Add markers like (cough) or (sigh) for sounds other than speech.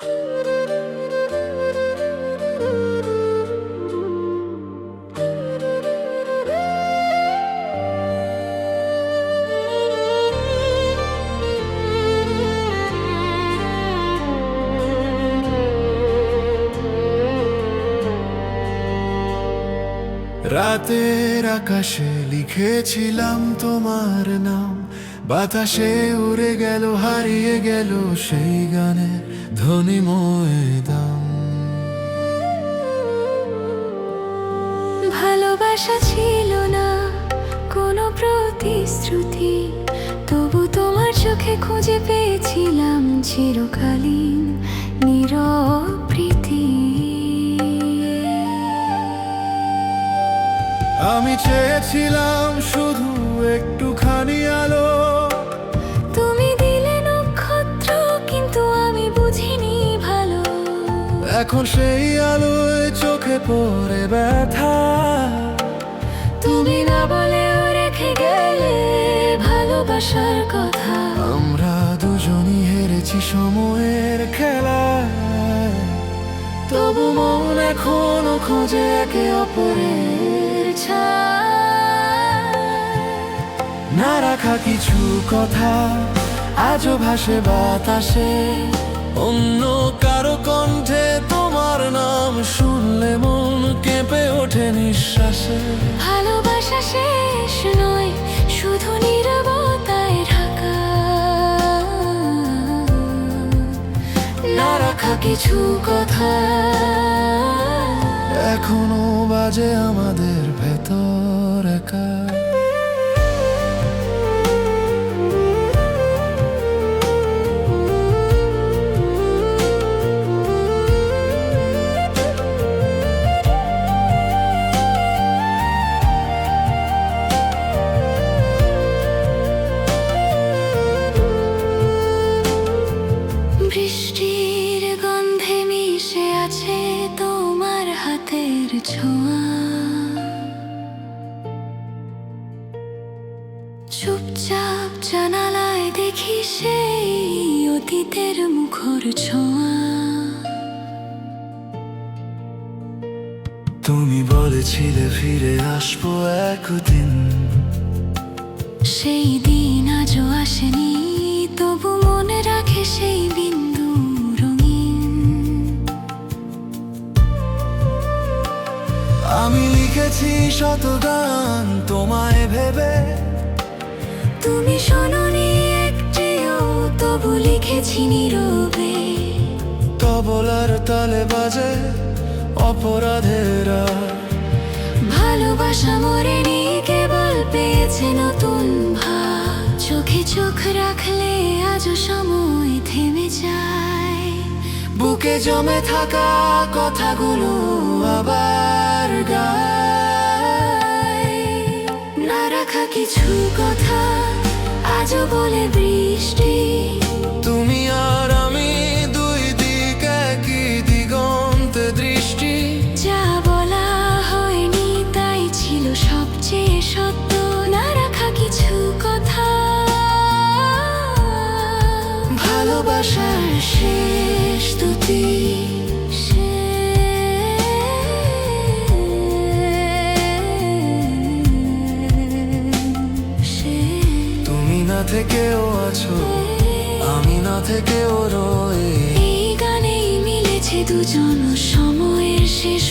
Thank (laughs) you. রাতের আকাশে লিখেছিলাম তোমার নাম। বাতাসে উড়ে গেল, হারিয়ে গেল সেই গানের ধ্বনিময় দাম ভালোবাসা ছিল না কোনো প্রতিশ্রুতি, তবু তোমার চোখে খুঁজে পেয়েছিলাম চিরকালীন নিরপ্রীতি আমি চেয়েছিলাম শুধু একটুখানি আলো। তুমি দিলে নক্ষত্র কিন্তু আমি বুঝিনি ভালো। এখন সেই আলোয় চোখে পড়ে ব্যথা। তুমি না বলেও রেখে গেলে ভালোবাসার কথা। আমরা দুজনই হেরেছি সময়ের খেলা। তবু মন এখনও খোঁজে একে অপরের ছায়া না রাখা কিছু কথা আজও ভাসে বাতাসে। অন্য কারও কণ্ঠে তোমার নাম শুনলে মন কেঁপে ওঠে নিঃশ্বাসে। ভালোবাসা শেষ নয় শুধু নীরবতায় ঢাকা। না রাখা কিছু কথা এখনও বাজে আমাদের ভেতর একা। বৃষ্টির চুপচাপ জানালায় দেখি সেই অতীতের মুখর ছোঁয়া। তুমি বলেছিলে ফিরে আসব একদিন। সেই দিন আজও আসেনি তবু মনে রাখে সেই বিন্দু রঙিন। আমি লিখেছি শত গান তোমায় ভেবে তুমি শোনোনি একটিও তবু লিখেছি নীরবে। তবলার তালে বাজে অপরাধেরা ভালোবাসা মরেনি কেবল পেয়েছে নতুন ভাব চোখে চোখ রাখলে আজও সময় থেমে যায়। বুকে জমে থাকা কথাগুলো আবার গায়। না রাখা কিছু কথা আজও বলে বৃষ্টি। তুমি আর আমি দুই দিক একই দিগন্তে দৃষ্টি। যা বলা হয়নি তাই ছিল সবচেয়ে সত্য। না রাখা কিছু কথা। ভালোবাসার শেষ না থেকেও আছো আমি না থেকেও রয়ে। এই গানেই মিলেছে দুজন সময়ের শেষ